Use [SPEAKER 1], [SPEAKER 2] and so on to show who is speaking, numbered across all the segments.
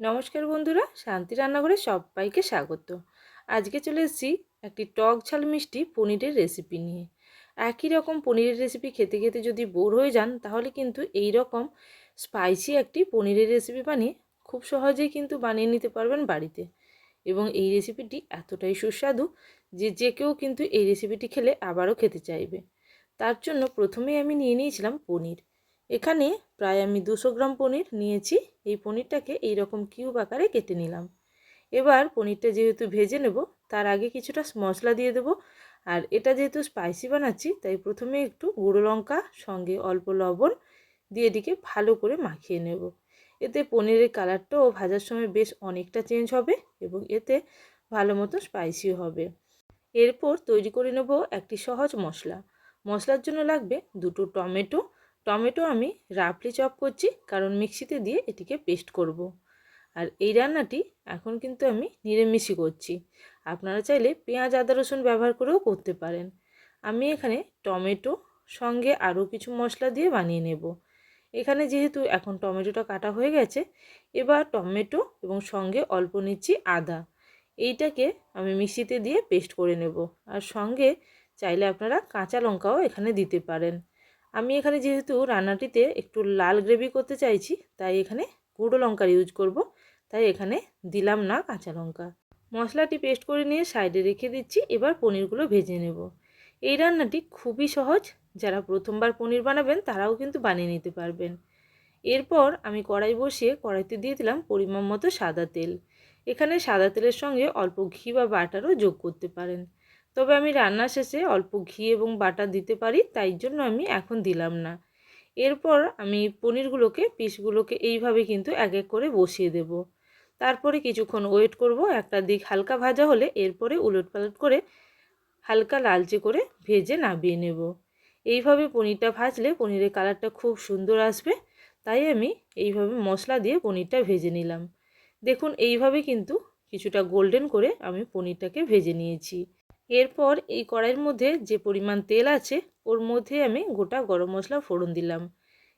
[SPEAKER 1] নমস্কার বন্ধুরা, শান্তি রান্নাঘরে সবাইকে স্বাগত। আজকে চলে এসেছি একটি টক ঝাল মিষ্টি পনিরের রেসিপি নিয়ে। একই রকম পনিরের রেসিপি খেতে খেতে যদি বোর হয়ে যান, তাহলে কিন্তু এই রকম স্পাইসি একটি পনিরের রেসিপি বানিয়ে খুব সহজেই কিন্তু বানিয়ে নিতে পারবেন বাড়িতে। এবং এই রেসিপিটি এতটাই সুস্বাদু যে যে কেউ কিন্তু এই রেসিপিটি খেলে আবারও খেতে চাইবে। তার জন্য প্রথমেই আমি নিয়ে নিয়েছিলাম পনির। এখানে প্রায় আমি দুশো গ্রাম পনির নিয়েছি। এই পনিরটাকে এই রকম কিউব আকারে কেটে নিলাম। এবার পনিরটা যেহেতু ভেজে নেব, তার আগে কিছুটা মশলা দিয়ে দেব। আর এটা যেহেতু স্পাইসি বানাচ্ছি, তাই প্রথমে একটু গুঁড়ো লঙ্কা, সঙ্গে অল্প লবণ দিয়ে এটিকে ভালো করে মাখিয়ে নেব। এতে পনিরের কালারটাও ভাজার সময় বেশ অনেকটা চেঞ্জ হবে এবং এতে ভালো মতো স্পাইসিও হবে। এরপর তৈরি করে নেব একটি সহজ মশলা। মশলার জন্য লাগবে দুটো টমেটো টমেটো আমি রাফলি চপ করছি, কারণ মিক্সিতে দিয়ে এটিকে পেস্ট করব। আর এই রান্নাটি এখন কিন্তু আমি নিরামিষই করছি। আপনারা চাইলে পেঁয়াজ, আদা, রসুন ব্যবহার করেও করতে পারেন। আমি এখানে টমেটো সঙ্গে আরও কিছু মশলা দিয়ে বানিয়ে নেব। এখানে যেহেতু এখন টমেটোটা কাটা হয়ে গেছে, এবার টমেটো এবং সঙ্গে অল্প নিচ্ছি আদা। এইটাকে আমি মিক্সিতে দিয়ে পেস্ট করে নেব। আর সঙ্গে চাইলে আপনারা কাঁচা লঙ্কাও এখানে দিতে পারেন। আমি এখানে যেহেতু রান্নাটিতে একটু লাল গ্রেভি করতে চাইছি, তাই এখানে গুঁড়ো লঙ্কার ইউজ করব। তাই এখানে দিলাম না কাঁচা লঙ্কা। মশলাটি পেস্ট করে নিয়ে সাইডে রেখে দিচ্ছি, এবার পনিরগুলো ভেজে নেব। এই রান্নাটি খুবই সহজ, যারা প্রথমবার পনির বানাবেন তারাও কিন্তু বানিয়ে নিতে পারবেন। এরপর আমি কড়াই বসিয়ে কড়াইতে দিয়ে দিলাম পরিমাণ মতো সাদা তেল। এখানে সাদা তেলের সঙ্গে অল্প ঘি বা বাটারও যোগ করতে পারেন। তবে আমি রান্না শেষে অল্প ঘি এবং বাটার দিতে পারি, তাই জন্য আমি এখন দিলাম না। এরপর আমি পনিরগুলোকে, পিসগুলোকে এইভাবে কিন্তু এক এক করে বসিয়ে দেব। তারপরে কিছুক্ষণ ওয়েট করব, একটা দিক হালকা ভাজা হলে এরপরে উলট পালট করে হালকা লালচে করে ভেজে নাবিয়ে নেব। এইভাবে পনিরটা ভাজলে পনিরের কালারটা খুব সুন্দর আসবে, তাই আমি এইভাবে মশলা দিয়ে পনিরটা ভেজে নিলাম। দেখুন, এইভাবে কিন্তু কিছুটা গোল্ডেন করে আমি পনিরটাকে ভেজে নিয়েছি। এরপর এই কড়াইয়ের মধ্যে যে পরিমাণ তেল আছে, ওর মধ্যে আমি গোটা গরম মশলা ফোড়ন দিলাম।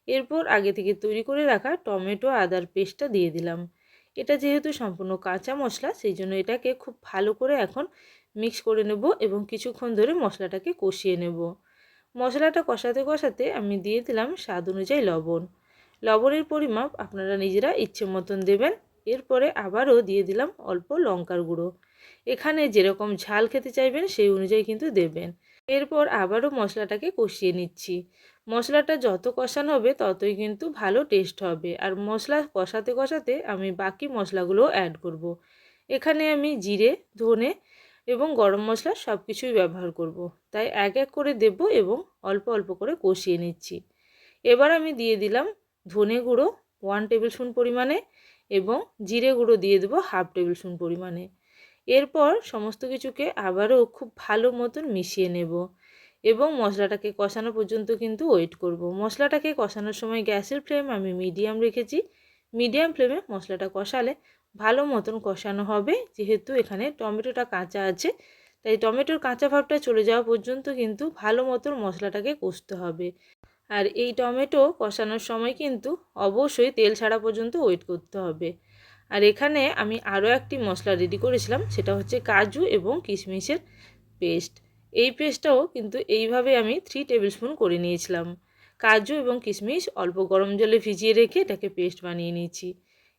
[SPEAKER 1] এরপর আগে থেকে তৈরি করে রাখা টমেটো, আদার পেস্টটা দিয়ে দিলাম। এটা যেহেতু সম্পূর্ণ কাঁচা মশলা, সেই জন্য এটাকে খুব ভালো করে এখন মিক্স করে নেব এবং কিছুক্ষণ ধরে মশলাটাকে কষিয়ে নেব। মশলাটা কষাতে কষাতে আমি দিয়ে দিলাম স্বাদ অনুযায়ী লবণ। লবণের পরিমাপ আপনারা নিজেরা ইচ্ছে মতন দেবেন। এরপরে আবারও দিয়ে দিলাম অল্প লঙ্কার গুঁড়ো। এখানে যেরকম ঝাল খেতে চাইবেন সেই অনুযায়ী কিন্তু দেবেন। এরপর আবারও মশলাটাকে কষিয়ে নিচ্ছি। মশলাটা যত কষানো হবে ততই কিন্তু ভালো টেস্ট হবে। আর মশলা কষাতে কষাতে আমি বাকি মশলাগুলোও অ্যাড করব। এখানে আমি জিরে, ধনে এবং গরম মশলা সব কিছুই ব্যবহার করব। তাই এক এক করে দেব এবং অল্প অল্প করে কষিয়ে নিচ্ছি। এবার আমি দিয়ে দিলাম ধনে গুঁড়ো ওয়ান টেবিল স্পুন পরিমাণে এবং জিরে গুঁড়ো দিয়ে দেবো হাফ টেবিল স্পুন পরিমাণে। এরপর সমস্ত কিছুকে আবারও খুব ভালো মতন মিশিয়ে নেব এবং মশলাটাকে কষানো পর্যন্ত কিন্তু ওয়েট করব। মশলাটাকে কষানোর সময় গ্যাসের ফ্লেম আমি মিডিয়াম রেখেছি। মিডিয়াম ফ্লেমে মশলাটা কষালে ভালো মতন কষানো হবে, যেহেতু এখানে টমেটোটা কাঁচা আছে। তাই টমেটোর কাঁচা ভাবটা চলে যাওয়া পর্যন্ত কিন্তু ভালো মতন মশলাটাকে কষতে হবে। আর এই টমেটো কষানোর সময় কিন্তু অবশ্যই তেল ছাড়া পর্যন্ত ওয়েট করতে হবে। আর এখানে আমি আরও একটি মশলা রেডি করেছিলাম, সেটা হচ্ছে কাজু এবং কিশমিশের পেস্ট এই পেস্টটাও কিন্তু এইভাবে আমি থ্রি টেবিল স্পুন করে নিয়েছিলাম। কাজু এবং কিশমিশ অল্প গরম জলে ভিজিয়ে রেখে এটাকে পেস্ট বানিয়ে নিয়েছি।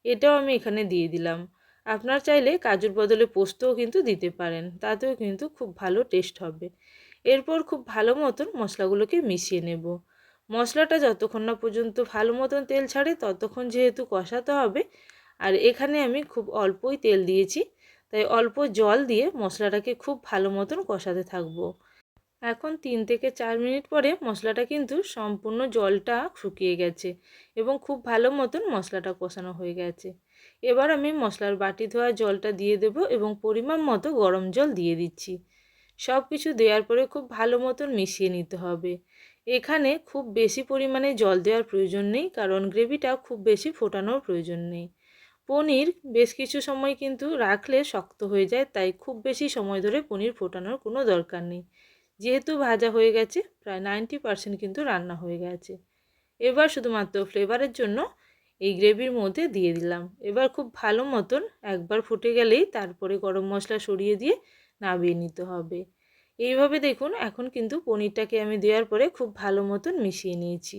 [SPEAKER 1] এটাও আমি এখানে দিয়ে দিলাম। আপনার চাইলে কাজুর বদলে পোস্তও কিন্তু দিতে পারেন, তাতেও কিন্তু খুব ভালো টেস্ট হবে। এরপর খুব ভালো মতন মশলাগুলোকে মিশিয়ে নেব। মশলাটা যতক্ষণ না পর্যন্ত ভালো মতন তেল ছাড়ে ততক্ষণ যেহেতু কষাতে হবে। আর এখানে আমি খুব অল্পই তেল দিয়েছি, তাই অল্প জল দিয়ে মশলাটাকে খুব ভালো মতন কষাতে থাকব। এখন তিন থেকে চার মিনিট পরে মশলাটা কিন্তু সম্পূর্ণ জলটা শুকিয়ে গেছে এবং খুব ভালো মতন মশলাটা কষানো হয়ে গেছে। এবার আমি মশলার বাটি ধোয়া জলটা দিয়ে দেব এবং পরিমাণ মতো গরম জল দিয়ে দিচ্ছি। সব কিছু দেওয়ার পরে খুব ভালো মতন মিশিয়ে নিতে হবে। এখানে খুব বেশি পরিমাণে জল দেওয়ার প্রয়োজন নেই, কারণ গ্রেভিটা খুব বেশি ফোটানোর প্রয়োজন নেই। পনির বেশ কিছু সময় কিন্তু রাখলে শক্ত হয়ে যায়, তাই খুব বেশি সময় ধরে পনির ফোটানোর কোনো দরকার নেই। যেহেতু ভাজা হয়ে গেছে, প্রায় নাইনটি পারসেন্ট কিন্তু রান্না হয়ে গেছে। এবার শুধুমাত্র ফ্লেভারের জন্য এই গ্রেভির মধ্যে দিয়ে দিলাম। এবার খুব ভালো মতন একবার ফুটে গেলেই তারপরে গরম মশলা সরিয়ে দিয়ে নামিয়ে নিতে হবে। এইভাবে দেখুন, এখন কিন্তু পনিরটাকে আমি দেওয়ার পরে খুব ভালো মতন মিশিয়ে নিয়েছি।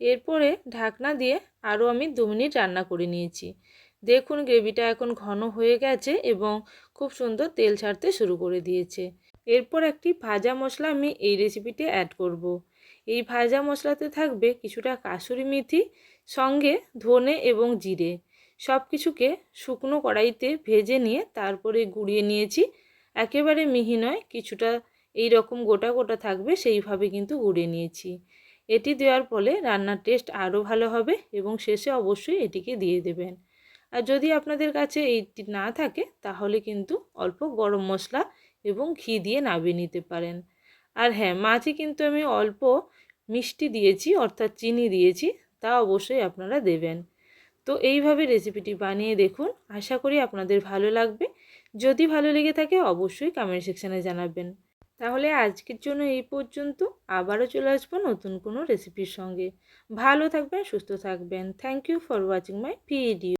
[SPEAKER 1] এরপরে ঢাকনা দিয়ে আরও আমি দু মিনিট রান্না করে নিয়েছি। দেখুন, গ্রেভিটা এখন ঘন হয়ে গেছে এবং খুব সুন্দর তেল ছাড়তে শুরু করে দিয়েছে। এরপর একটি ভাজা মশলা আমি এই রেসিপিতে অ্যাড করব। এই ভাজা মশলাতে থাকবে কিছুটা কাসুরি মেথি, সঙ্গে ধনে এবং জিরে। সব কিছুকে শুকনো কড়াইতে ভেজে নিয়ে তারপরে গুঁড়িয়ে নিয়েছি। একেবারে মিহি নয়, কিছুটা এই রকম গোটা গোটা থাকবে সেইভাবে কিন্তু গুঁড়িয়ে নিয়েছি। এটি দেওয়ার ফলে রান্নার টেস্ট আরও ভালো হবে এবং শেষে অবশ্যই এটিকে দিয়ে দেবেন। আর যদি আপনাদের কাছে এইটি না থাকে, তাহলে কিন্তু অল্প গরম মশলা এবং ঘি দিয়ে নামিয়ে নিতে পারেন। আর হ্যাঁ মাছে কিন্তু আমি অল্প মিষ্টি দিয়েছি, অর্থাৎ চিনি দিয়েছি, তা অবশ্যই আপনারা দেবেন। তো এইভাবে রেসিপিটি বানিয়ে দেখুন, আশা করি আপনাদের ভালো লাগবে। যদি ভালো লেগে থাকে, অবশ্যই কমেন্ট সেকশানে জানাবেন। তাহলে আজকের জন্য এই পর্যন্ত। আবারও চলে আসব নতুন কোনো রেসিপির সঙ্গে। ভালো থাকবেন, সুস্থ থাকবেন। Thank you for watching my video